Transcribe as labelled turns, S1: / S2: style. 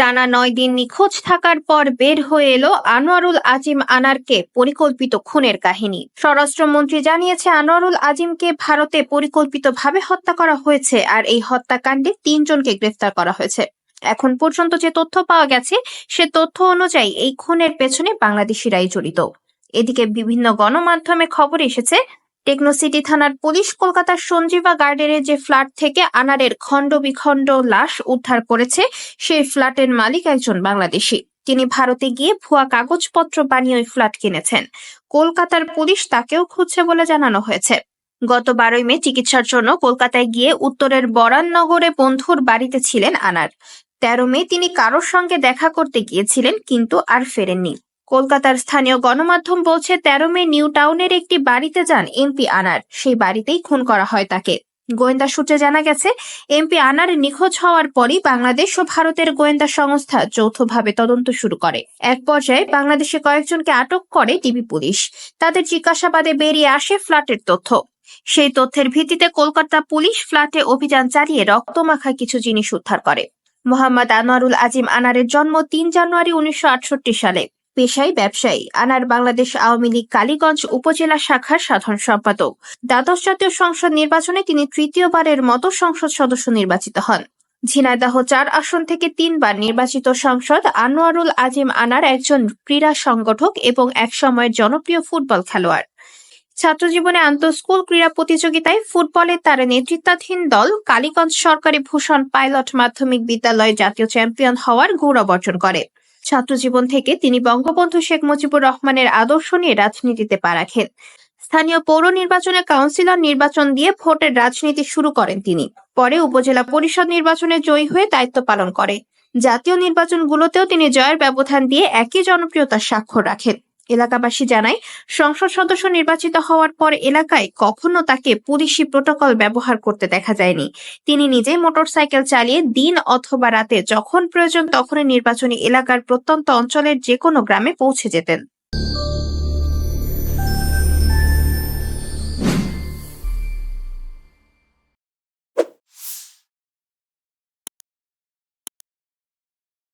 S1: টানা নয় দিন নিখোঁজ থাকার পর বের হয়ে এলো আনোয়ারুল আজিম আনারকে পরিকল্পিত খুনের কাহিনী স্বরাষ্ট্রমন্ত্রী জানিয়েছে আনোয়ারুল আজিমকে ভারতে পরিকল্পিতভাবে হত্যা করা হয়েছে আর এই হত্যাকাণ্ডে তিনজনকে গ্রেফতার করা হয়েছে এখন পর্যন্ত যে তথ্য পাওয়া গেছে সে তথ্য অনুযায়ী এই খুনের পেছনে বাংলাদেশিরাই জড়িত এদিকে বিভিন্ন গণমাধ্যমে খবর এসেছে টেকনোসিটি থানার পুলিশ কলকাতার সঞ্জীবা গার্ডেনের যে ফ্ল্যাট থেকে আনারের খণ্ড বিখণ্ড লাশ উদ্ধার করেছে সেই ফ্ল্যাটের মালিক একজন বাংলাদেশি তিনি ভারতে গিয়ে ভুয়া কাগজপত্র বানিয়ে ওই ফ্ল্যাট কিনেছেন কলকাতার পুলিশ তাকেও খুঁজছে বলে জানানো হয়েছে গত বারোই মে চিকিৎসার জন্য কলকাতায় গিয়ে উত্তরের বরাননগরে বন্ধুর বাড়িতে ছিলেন আনার তেরো মে তিনি কারোর সঙ্গে দেখা করতে গিয়েছিলেন কিন্তু আর ফেরেননি কলকাতার স্থানীয় গণমাধ্যম বলছে তেরো মে নিউ টাউনের একটি বাড়িতে যান এমপি আনার সেই বাড়িতেই খুন করা হয় তাকে গোয়েন্দা সূত্রে জানা গেছে এমপি আনার নিখোঁজ হওয়ার পরই বাংলাদেশ ও ভারতের গোয়েন্দা সংস্থা যৌথভাবে তদন্ত শুরু করে এক পর্যায়ে বাংলাদেশে কয়েকজনকে আটক করে ডিবি পুলিশ তাদের জিজ্ঞাসাবাদে বেরিয়ে আসে ফ্ল্যাটের তথ্য সেই তথ্যের ভিত্তিতে কলকাতা পুলিশ ফ্ল্যাটে অভিযান চালিয়ে রক্তমাখা কিছু জিনিস উদ্ধার করে মোহাম্মদ আনোয়ারুল আজিম আনারের জন্ম তিন জানুয়ারি উনিশশো সালে পেশায় ব্যবসায়ী আনার বাংলাদেশ আওয়ামী লীগ কালীগঞ্জ উপজেলা শাখার সাধারণ সম্পাদক দ্বাদশ জাতীয় সংসদ নির্বাচনে তিনি তৃতীয়বারের মতো সংসদ সদস্য নির্বাচিত হন ঝিনাইদহ চার আসন থেকে তিনবার নির্বাচিত সাংসদ আনোয়ারুল আজিম আনার একজন ক্রীড়া সংগঠক এবং একসময়ের জনপ্রিয় ফুটবল খেলোয়াড় ছাত্রজীবনে আন্তঃস্কুল ক্রীড়া প্রতিযোগিতায় ফুটবলে তার নেতৃত্বাধীন দল কালীগঞ্জ সরকারি ভূষণ পাইলট মাধ্যমিক বিদ্যালয়ে জাতীয় চ্যাম্পিয়ন হওয়ার গৌরব অর্জন করে ছাত্রজীবন থেকে তিনি বঙ্গবন্ধু শেখ মুজিবুর রহমানের আদর্শ নিয়ে রাজনীতিতে পা রাখেন স্থানীয় পৌর নির্বাচনে কাউন্সিলর নির্বাচন দিয়ে ভোটের রাজনীতি শুরু করেন তিনি পরে উপজেলা পরিষদ নির্বাচনে জয়ী হয়ে দায়িত্ব পালন করে জাতীয় নির্বাচনগুলোতেও তিনি জয়ের ব্যবধান দিয়ে একই জনপ্রিয়তার স্বাক্ষর রাখেন এলাকাবাসী জানায় সংসদ সদস্য নির্বাচিত হওয়ার পর এলাকায় কখনো তাকে পুলিশি প্রোটোকল ব্যবহার করতে দেখা যায়নি তিনি নিজেই মোটরসাইকেল চালিয়ে দিন অথবা রাতে যখন প্রয়োজন তখনই নির্বাচনী এলাকার প্রত্যন্ত অঞ্চলের যে কোনো গ্রামে পৌঁছে যেতেন